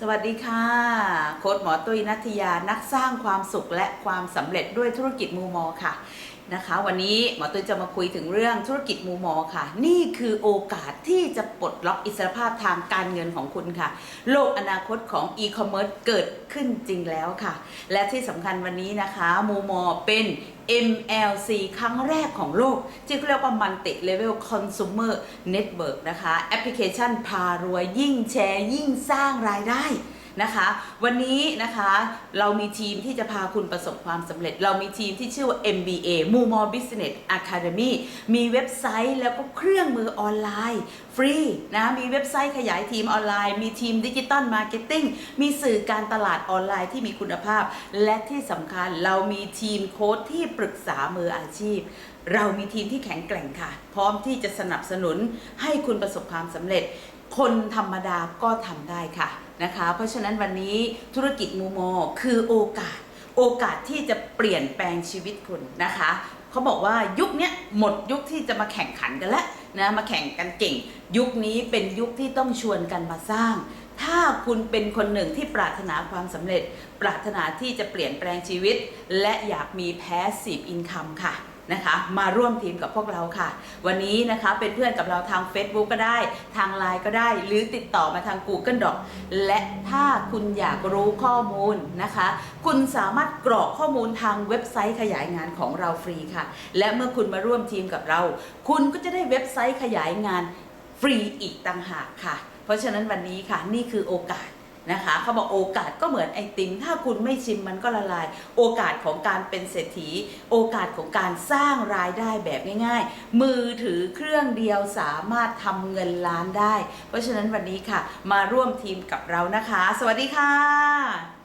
สวัสดีค่ะ โค้ดหมอตุ้ยนัทยานักสร้างความสุขและความสำเร็จด้วยธุรกิจมูมอค่ะนะคะ วันนี้หมอตุ้ยจะมาคุยถึงเรื่องธุรกิจมูมอค่ะ นี่คือโอกาสที่จะปลดล็อกอิสรภาพทางการเงินของคุณค่ะ โลกอนาคตของอีคอมเมิร์ซเกิดขึ้นจริงแล้วค่ะ และที่สำคัญวันนี้นะคะมูมอเป็น MLC ครั้งแรกของโลก ที่เขาเรียกว่า Multi Level Consumer Network นะคะ แอปพลิเคชันพารวยยิ่งแชร์ยิ่งสร้างรายได้ นะคะ วันนี้นะคะเรามีทีมที่จะพาคุณประสบความสำเร็จ เรามีทีมที่ชื่อว่า MBA m o m o Business Academy มีเว็บไซต์แล้วก็เครื่องมือออนไลน์ ฟรีนะมีเว็บไซต์ขยายทีมออนไลน์ มีทีมดิจิตอลมาร์เก็ตติ้งมีสื่อการตลาดออนไลน์ที่มีคุณภาพ และที่สำคัญเรามีทีมโค้ดที่ปรึกษามืออาชีพเรามีทีมที่แข็งแกร่งค่ะ พร้อมที่จะสนับสนุนให้คุณประสบความสำเร็จคนธรรมดาก็ทำได้ค่ะนะคะ เพราะฉะนั้นวันนี้ธุรกิจมูโมคือโอกาส โอกาสที่จะเปลี่ยนแปลงชีวิตคุณนะคะเขาบอกว่ายุคนี้หมดยุคที่จะมาแข่งขันกันแล้วนะมาแข่งกันเก่ง ยุคนี้เป็นยุคที่ต้องชวนกันมาสร้าง ถ้าคุณเป็นคนหนึ่งที่ปรารถนาความสำเร็จ ปรารถนาที่จะเปลี่ยนแปลงชีวิต และอยากมี passive income ค่ะ นะคะ มาร่วมทีมกับพวกเราค่ะ วันนี้นะคะเป็นเพื่อนกับเราทาง Facebook ก็ได้ ทาง Line ก็ได้ หรือติดต่อมาทาง Google Doc และถ้าคุณอยากรู้ข้อมูลนะคะ คุณสามารถกรอกข้อมูลทางเว็บไซต์ขยายงานของเราฟรีค่ะ และเมื่อคุณมาร่วมทีมกับเรา คุณก็จะได้เว็บไซต์ขยายงานฟรีอีกต่างหากค่ะ เพราะฉะนั้นวันนี้ค่ะนี่คือโอกาส นะคะเขาบอกโอกาสก็เหมือนไอติมถ้าคุณไม่ชิมมันก็ละลาย โอกาสของการเป็นเศรษฐี โอกาสของการสร้างรายได้แบบง่าย ๆ มือถือเครื่องเดียวสามารถทำเงินล้านได้ เพราะฉะนั้นวันนี้ค่ะ มาร่วมทีมกับเรานะคะ สวัสดีค่ะ